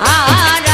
আর